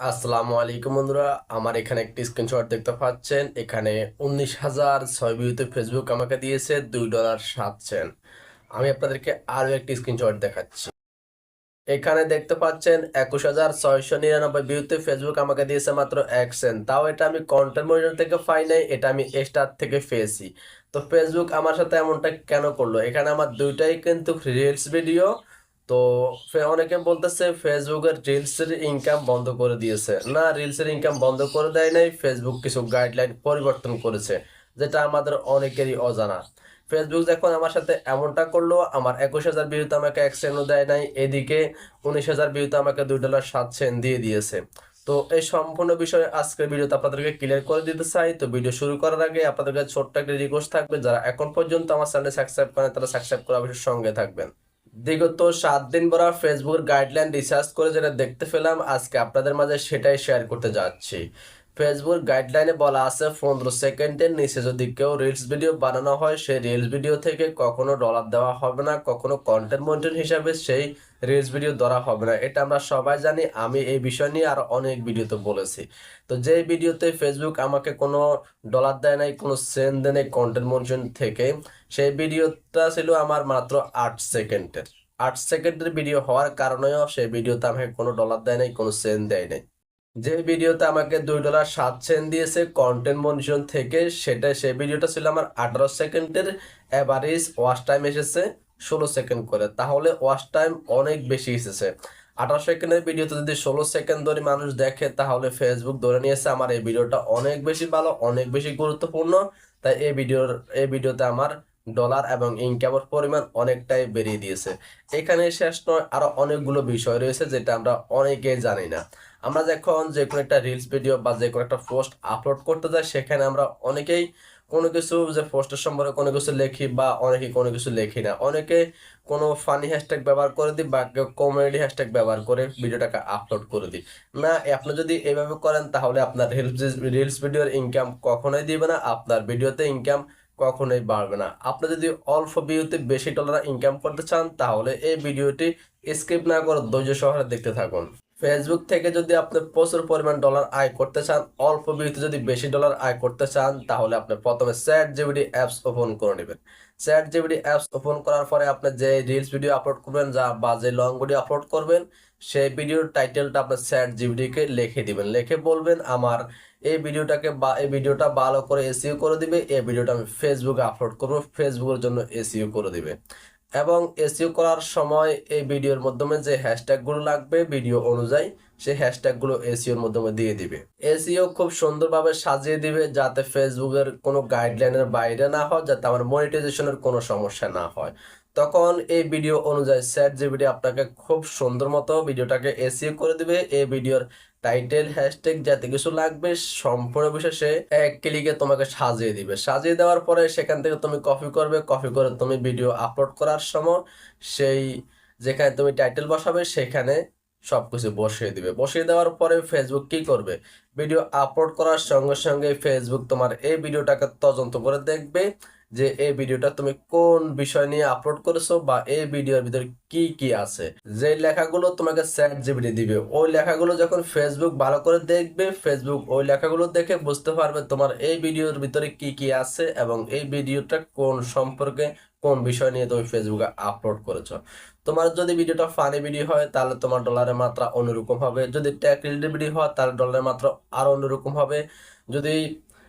আসসালামু আলাইকুম বন্ধুরা, আমার এখানে একটি স্ক্রিনশট দেখতে পাচ্ছেন। এখানে উনিশ হাজার ছয় ভিউতে ফেসবুক আমাকে দিয়েছে, দুই ডলার সাত সেন্ট। আমি আপনাদেরকে আরও একটি স্ক্রিনশট দেখাচ্ছি। এখানে দেখতে পাচ্ছেন, একুশ হাজার ছয়শো নিরানব্বই ভিউতে ফেসবুক আমাকে দিয়েছে মাত্র এক সেন্ট। তাও এটা আমি কন্টেন্ট মনিটর থেকে পাই নাই, এটা আমি স্টার থেকে পেয়েছি। তো ফেসবুক আমার সাথে এমনটা কেন করল? এখানে আমার দুইটাই কিন্তু রিলস ভিডিও তো অনেকে বলতেছে ফেসবুকের রিলসের ইনকাম বন্ধ করে দিয়েছে। না, রিলসের ইনকাম বন্ধ করে দেয় নাই, ফেসবুক কিছু গাইডলাইন পরিবর্তন করেছে, যেটা আমাদের অনেকেরই অজানা। ফেসবুক যখন আমার সাথে এমনটা করল, আমার একুশ হাজার ভিউতে আমাকে এক দেয় নাই, এদিকে উনিশ হাজার ভিউতে আমাকে দুই ডলার সাত সেন্ট দিয়ে দিয়েছে। তো এই সম্পূর্ণ বিষয়ে আজকের ভিডিওতে আপনাদেরকে ক্লিয়ার করে দিতে চাই। তো ভিডিও শুরু করার আগে আপনাদের কাছে ছোট্ট একটা রিকোয়েস্ট থাকবে, যারা এখন পর্যন্ত আমার চ্যানেল সাবস্ক্রাইব করেন তারা সাবস্ক্রাইব করে অবশ্যই সঙ্গে থাকবেন। বিগত সাত দিন পর ফেসবুক গাইডলাইন রিসার্চ করে যেটা দেখতে পেলাম, আজকে আপনাদের মাঝে সেটাই শেয়ার করতে যাচ্ছি। ফেসবুক গাইডলাইনে বলা আছে, পনেরো সেকেন্ডের নিচে যদি কেউ রিলস ভিডিও বানানো হয়, সেই রিলস ভিডিও থেকে কখনো ডলার দেওয়া হবে না, কখনো কন্টেন্ট মন্টেন্ট হিসাবে সেই রিলস ভিডিও ধরা হবে না। এটা আমরা সবাই জানি, আমি এই বিষয় নিয়ে আর অনেক ভিডিওতে বলেছি। তো যে ভিডিওতে ফেসবুক আমাকে কোনো ডলার দেয় নাই, কোনো সেন্ড দেয় নাই কন্টেন্ট মন্টেন্ট থেকে, সেই ভিডিওটা ছিল আমার মাত্র আট সেকেন্ডের। আট সেকেন্ডের ভিডিও হওয়ার কারণেও সেই ভিডিওতে আমাকে কোনো ডলার দেয় নাই, কোনো সেন্ড দেয় নাই। যে ভিডিওতে আমাকে দুই ডলার সাত সেন্ট দিয়েছে কন্টেন্ট মনিশন থেকে, সেটা সেই ভিডিওটা ছিল আমার আঠারো সেকেন্ডের অ্যাভারেজ ওয়াচ টাইম এসেছে ষোলো সেকেন্ড করে। তাহলে ওয়াচ টাইম অনেক বেশি এসেছে। আঠারো সেকেন্ডের ভিডিওতে যদি ষোলো সেকেন্ড ধরে মানুষ দেখে, তাহলে ফেসবুক ধরে নিয়েছে আমার এই ভিডিওটা অনেক বেশি ভালো, অনেক বেশি গুরুত্বপূর্ণ। তাই এই ভিডিওর, এই ভিডিওতে আমার ডলার এবং ইনকামের পরিমাণ অনেকটাই বেরিয়ে দিয়েছে। এখানে শেষ নয়, আরও অনেকগুলো বিষয় রয়েছে যেটা আমরা অনেকেই জানি না। আমরা যখন যে কোনো একটা রিলস ভিডিও বা যে কোনো একটা পোস্ট আপলোড করতে যাই, সেখানে আমরা অনেকেই কোনো কিছু যে পোস্টের সম্পর্কে কোনো কিছু লেখি বা অনেকে কোনো কিছু লেখি না। অনেকে কোনো ফানি হ্যাশট্যাগ ব্যবহার করে দিই বা কেউ কমেডি হ্যাশট্যাগ ব্যবহার করে ভিডিওটাকে আপলোড করে দিই। না আপনি যদি এইভাবে করেন, তাহলে আপনার রিলস রিলস ভিডিওর ইনকাম কখনোই দিবে না। আপনার ভিডিওতে ইনকাম কখনোই বাড়বে না। আপনি যদি অল্প ভিউতে বেশি ডলার ইনকাম করতে চান, তাহলে এই ভিডিওটি স্কিপ না করে ধৈর্য সহকারে দেখতে থাকুন। ফেসবুক থেকে যদি আপনি প্রচুর পরিমাণ ডলার আয় করতে চান, অল্প ভিউতে যদি বেশি ডলার আয় করতে চান, তাহলে আপনি প্রথমে চ্যাট জিবিডি অ্যাপস ওপেন করে নেবেন। চ্যাট জিবিডি অ্যাপস ওপেন করার পরে আপনি যে রিলস ভিডিও আপলোড করবেন যা বা যে লং ভিডিও আপলোড করবেন, সেই ভিডিওর টাইটেলটা আপনার চ্যাট জিবিডিকে লিখে দিবেন। লিখে বলবেন, আমার এই ভিডিওটাকে বা, এই ভিডিওটা ভালো করে এসিও করে দিবে। এই ভিডিওটা আমি ফেসবুকে আপলোড করব। ফেসবুকের জন্য এসিও করে দিবে। এবং এসইও করার সময় এই ভিডিওর মাধ্যমে যে হ্যাশট্যাগুলো লাগবে ভিডিও অনুযায়ী সেই হ্যাশট্যাগুলো এসিওর মাধ্যমে দিয়ে দিবে। এসিও খুব সুন্দরভাবে সাজিয়ে দিবে যাতে ফেসবুকের কোনো গাইডলাইনের বাইরে না হয়, যাতে আমার মনিটাইজেশনের কোনো সমস্যা না হয়। তখন এই ভিডিও অনুযায়ী স্যাট জিবিডি আপনাকে খুব সুন্দর মতো ভিডিওটাকে এসইও করে দিবে। এই ভিডিওর টাইটেল হ্যাশট্যাগ যাতে কিছু লাগবে, সম্পূর্ণ বিশেষে এক ক্লিকে তোমাকে সাজিয়ে দিবে। সাজিয়ে দেওয়ার পরে সেখান থেকে তুমি কপি করবে কপি করে তুমি ভিডিও আপলোড করার সময় সেই যেখানে তুমি টাইটেল বসাবে, সেখানে সব কিছু বসিয়ে দিবে। বসিয়ে দেওয়ার পরে ফেসবুক কি করবে? ভিডিও আপলোড করার সঙ্গে সঙ্গে ফেসবুক তোমার এই ভিডিওটাকে তদন্ত করে দেখবে যে এই ভিডিওটা তুমি কোন বিষয় নিয়ে আপলোড করেছ বা এই ভিডিওর ভিতরে কি কি আছে। যে লেখাগুলো তোমাকে চ্যাট জিপিটি দিবে, ওই লেখাগুলো যখন ফেসবুক ভালো করে দেখবে ফেসবুক ওই লেখাগুলো দেখে বুঝতে পারবে তোমার এই ভিডিওর ভিতরে কি কি আছে এবং এই ভিডিওটা কোন সম্পর্কে কোন বিষয় নিয়ে তুমি ফেসবুকে আপলোড করেছ। তোমার যদি ভিডিওটা ফানি ভিডিও হয়, তাহলে তোমার ডলারের মাত্রা অন্যরকম হবে। যদি রিলেটেড ভিডিও হয়, তাহলে ডলারের মাত্রা আরও অন্যরকম হবে। যদি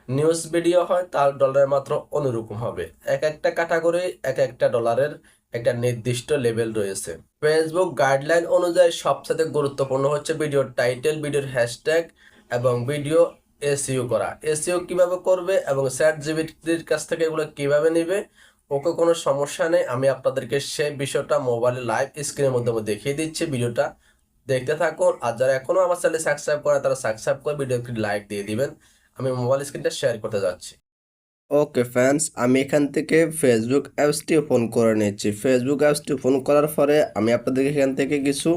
নিউজ ভিডিও হয়, তার ডলারের মাত্র অনুরকম হবে। এক একটা ক্যাটাগরি এক একটা ডলারের একটা নির্দিষ্ট লেভেল রয়েছে। ফেসবুক গাইডলাইন অনুযায়ী সবচেয়ে গুরুত্বপূর্ণ হচ্ছে ভিডিওর টাইটেল ভিডিওর হ্যাশট্যাগ এবং ভিডিও এসইও করা। এসইও কীভাবে করবে এবং চ্যাট জিবিটির কাছ থেকে এগুলো কীভাবে নেবে, ওকে কোনো সমস্যা নেই। আমি আপনাদেরকে সেই বিষয়টা মোবাইলে লাইভ স্ক্রিনের মাধ্যমে দেখিয়ে দিচ্ছি ভিডিওটা দেখতে থাকুন আর যারা এখনও আমার চ্যানেলে সাবস্ক্রাইব করে তারা সাবস্ক্রাইব করে ভিডিওটি লাইক দিয়ে দিবেন। আমি মোবাইল স্ক্রিনটা শেয়ার করতে যাচ্ছি। ওকে ফ্যান্স আমি এখান থেকে ফেসবুক অ্যাপসটি ওপেন করে নিচ্ছি। ফেসবুক অ্যাপসটি ওপেন করার পরে আমি আপনাদেরকে এখান থেকে কিছু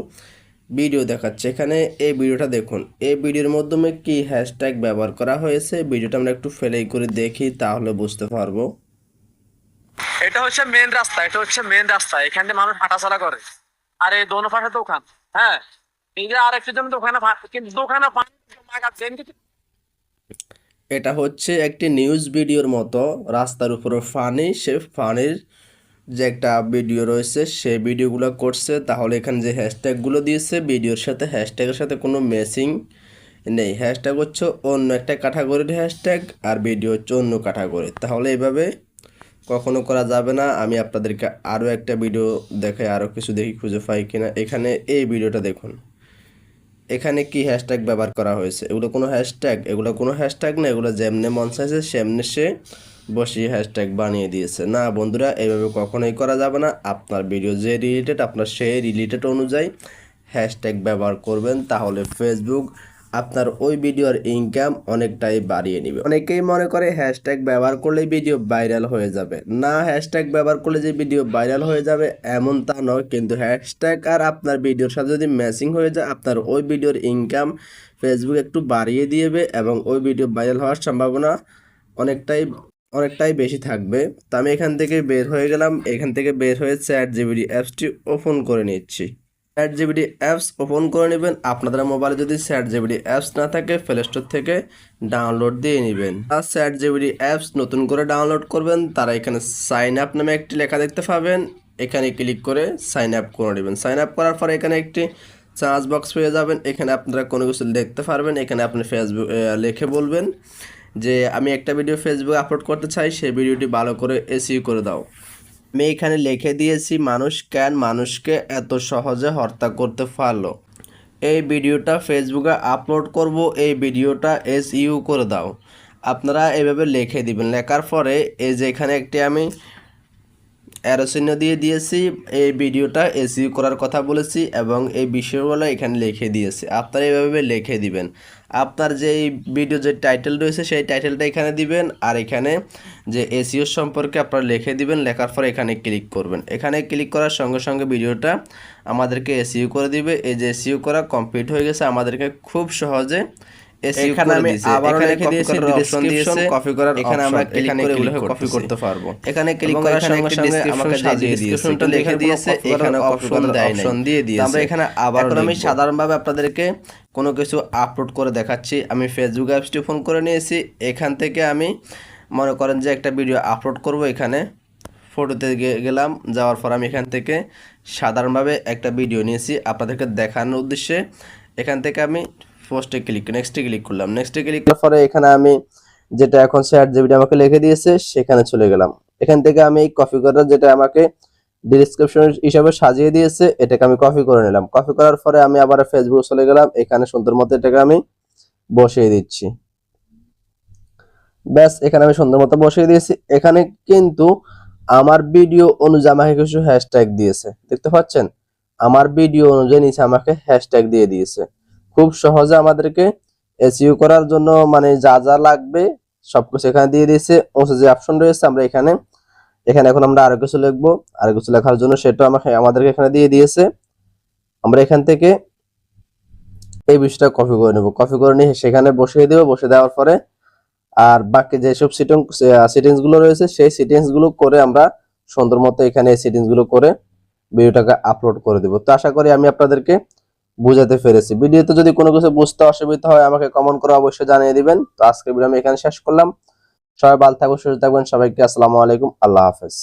ভিডিও দেখাচ্ছি। এখানে এই ভিডিওটা দেখুন। এই ভিডিওর মাধ্যমে কি হ্যাশট্যাগ ব্যবহার করা হয়েছে? ভিডিওটা আমরা একটু ফেলেই করে দেখি তাহলে বুঝতে পারব। এটা হচ্ছে মেন রাস্তা এটা হচ্ছে মেন রাস্তা। এখানে মানুষ হাঁটাচলা করে। আর এই দোনো পাশে দোকান হ্যাঁ? এটা হচ্ছে একটি নিউজ ভিডিওর মতো। রাস্তার উপরে ফানি সে ফানির যে একটা ভিডিও রয়েছে সেই ভিডিওগুলো করছে। তাহলে এখানে যে হ্যাশট্যাগুলো দিয়েছে ভিডিওর সাথে হ্যাশট্যাগের সাথে কোনো ম্যাচিং নেই। হ্যাশট্যাগ হচ্ছে অন্য একটা ক্যাটাগরির হ্যাশট্যাগ আর ভিডিও হচ্ছে অন্য ক্যাটাগরি তাহলে এইভাবে কখনো করা যাবে না। আমি আপনাদেরকে আরও একটা ভিডিও দেখাই, আরও কিছু দেখি খুঁজে পাই কিনা। এখানে এই ভিডিওটা দেখুন। এখানে কি হ্যাশট্যাগ ব্যবহার করা হয়েছে? এগুলো কোনো হ্যাশট্যাগ এগুলো কোনো হ্যাশট্যাগ না, এগুলো যেমনে মন চাইছে সেমনে সে বসিয়ে হ্যাশট্যাগ বানিয়ে দিয়েছে। না বন্ধুরা এইভাবে কখনোই করা যাবে না। আপনার ভিডিও যে রিলেটেড আপনার সেই রিলেটেড অনুযায়ী হ্যাশট্যাগ ব্যবহার করবেন। তাহলে ফেসবুক আপনার ওই ভিডিওর ইনকাম অনেকটাই বাড়িয়ে নেবে। অনেকেই মনে করে হ্যাশট্যাগ ব্যবহার করলে ভিডিও ভাইরাল হয়ে যাবে। না হ্যাশট্যাগ ব্যবহার করলে যে ভিডিও ভাইরাল হয়ে যাবে এমন তা নয়, কিন্তু হ্যাশট্যাগ আর আপনার ভিডিওর সাথে যদি ম্যাচিং হয়ে যায়, আপনার ওই ভিডিওর ইনকাম ফেসবুক একটু বাড়িয়ে দিয়েবে এবং ওই ভিডিও ভাইরাল হওয়ার সম্ভাবনা অনেকটাই অনেকটাই বেশি থাকবে। তো আমি এখান থেকে বের হয়ে গেলাম। এখান থেকে বের হয়ে চ্যাট জিবিডি অ্যাপসটি ওপেন করে নিচ্ছি। চ্যাট জিবিডি অ্যাপস ওপেন করে নেবেন। আপনাদের মোবাইলে যদি চ্যাট জিবিডি অ্যাপস না থাকে প্লে স্টোর থেকে ডাউনলোড দিয়ে নেবেন। আর চ্যাট জিবিডি অ্যাপস নতুন করে ডাউনলোড করবেন, তারা এখানে সাইন আপ নামে একটি লেখা দেখতে পাবেন। এখানে ক্লিক করে সাইন আপ করে নেবেন। সাইন আপ করার পরে এখানে একটি চার্জ বক্স পেয়ে যাবেন। এখানে আপনারা কোনো কিছু লিখতে পারবেন। এখানে আপনি ফেসবুক লিখে বলবেন যে, আমি একটা ভিডিও ফেসবুকে আপলোড করতে চাই। সেই ভিডিওটি ভালো করে এসিউ করে দাও। আমি এখানে লিখে দিয়েছি, মানুষ কেন মানুষকে এত সহজে হত্যা করতে পারল? এই ভিডিওটা ফেসবুকে আপলোড করব, এই ভিডিওটা এস ইউ করে দাও। আপনারা এভাবে লিখে দিবেন। লেখার পরে এই যে এখানে একটি আমি অ্যারো চিহ্ন দিয়ে দিয়েছি। এই ভিডিওটা এসইউ করার কথা বলেছি এবং এই বিষয়গুলো এখানে লিখে দিয়েছি। আপনারা এইভাবে লিখে দিবেন। আপনার যে ভিডিও যে টাইটেল রয়েছে, সেই টাইটেলটা এখানে দিবেন আর এখানে যে এসইও সম্পর্কে আপনারা লিখে দিবেন, লেখার পর এখানে ক্লিক করবেন। এখানে ক্লিক করার সঙ্গে সঙ্গে ভিডিওটা আমাদেরকে এসইউ করে দিবে। এই যে এসইউ করা কমপ্লিট হয়ে গেছে, আমাদেরকে খুব সহজে এখানে আমি। লিখে দিয়েছি করার এখানে আমরা। ক্লিক করে কপি করতে পারব। এখানে ক্লিক করার সঙ্গে সঙ্গে আমাকে সাজিয়ে দিয়েছে। লিখে লিখে দিয়েছে। এখানে অপশন দেয় option দিয়ে দিয়েছে। আমরা এখানে আবার আমি সাধারণভাবে আপনাদেরকে কোনো কিছু আপলোড করে দেখাচ্ছি। আমি ফেসবুক অ্যাপসটি ফোন করে নিয়েছি। এখান থেকে আমি মনে করেন যে একটা ভিডিও আপলোড করব এখানে। ফটোতে গেলাম। যাওয়ার পর আমি এখান থেকে সাধারণভাবে একটা ভিডিও নিয়েছি আপনাদেরকে দেখানোর উদ্দেশ্যে। এখান থেকে আমি পোস্টে ক্লিক নেক্সটে ক্লিক করলাম। নেক্সটে ক্লিক করার পরে এখানে আমি যেটা এখন চ্যাট জিবিটি আমাকে লিখে দিয়েছে, সেখানে চলে গেলাম। এখান থেকে আমি এই কপি করার যেটা আমাকে ডিসক্রিপশন হিসাবে সাজিয়ে দিয়েছে, এটাকে আমি কপি করে নিলাম। কপি করার পরে আমি আবার ফেসবুক চলে গেলাম। এখানে সুন্দর মতো এটাকে আমি বসিয়ে দিচ্ছি। ব্যাস, এখানে আমি সুন্দর মতো বসিয়ে দিয়েছি। এখানে কিন্তু আমার ভিডিও অনুযায়ী আমাকে কিছু হ্যাশট্যাগ দিয়েছে। দেখতে পাচ্ছেন? আমার ভিডিও অনুযায়ী নিচে আমাকে হ্যাশট্যাগ দিয়ে দিয়েছে। খুব সহজে আমাদেরকে এসইউ করার জন্য মানে যা যা লাগবে সবকিছু এখানে দিয়ে দিয়েছে। ওসে যে অপশন রয়েছে আমরা এখানে এখানে এখন আমরা আরও কিছু লিখব। আরও কিছু লেখার জন্য সেটা আমাকে আমাদেরকে এখানে দিয়ে দিয়েছে। আমরা এখান থেকে এই বিষয়টা কপি করে নেব। কপি করে নিয়ে সেখানে বসিয়ে দেবো। বসে দেওয়ার পরে আর বাকি যেসব সিটিং সিটিংসগুলো রয়েছে, সেই সিটিংসগুলো করে আমরা সুন্দর মতো এখানে এই সিটিংসগুলো করে ভিডিওটাকে আপলোড করে দেবো। তো আশা করি আমি আপনাদেরকে বুঝাতে পেরেছি। ভিডিওতে যদি কোনো কিছু বুঝতে অসুবিধা হয়, আমাকে কমেন্ট করে অবশ্যই জানিয়ে দিবেন। তো আজকে ভিডিও আমি এখানে শেষ করলাম। সবাই ভালো থাকবেন সুস্থ থাকবেন সবাইকে আসসালামু আলাইকুম। আল্লাহ হাফেজ।